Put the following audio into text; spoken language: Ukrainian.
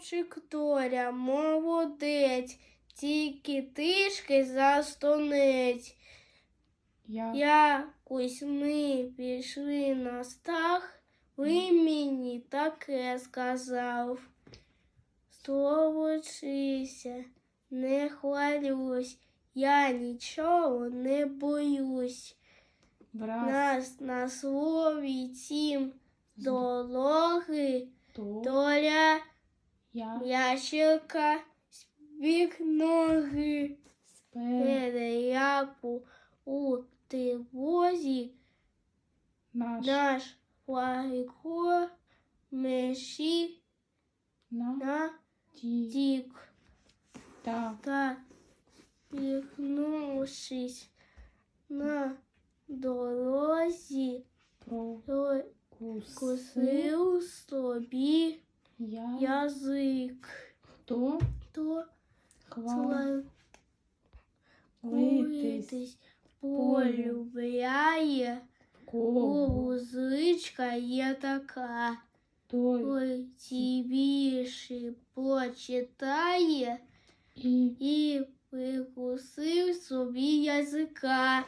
хлопчик Толя, молодець, тільки трішки застонець. Я, Якось ми пішли на стах, ви мені таке сказав. Столочися, не хвалюсь, я нічого не боюсь. враз Нас на слові тім дороги, то доля я. Ящика збіг ноги. спер у тривозі наш. наш флаго меші на на ті дік. Та. Та піхнувшись на дорозі, прокуси кусив собі я язик. хто То хвалитись хвалитись полюбляє, кого музичка є така. той Ой, ті більше почитає і і прикусив собі язика.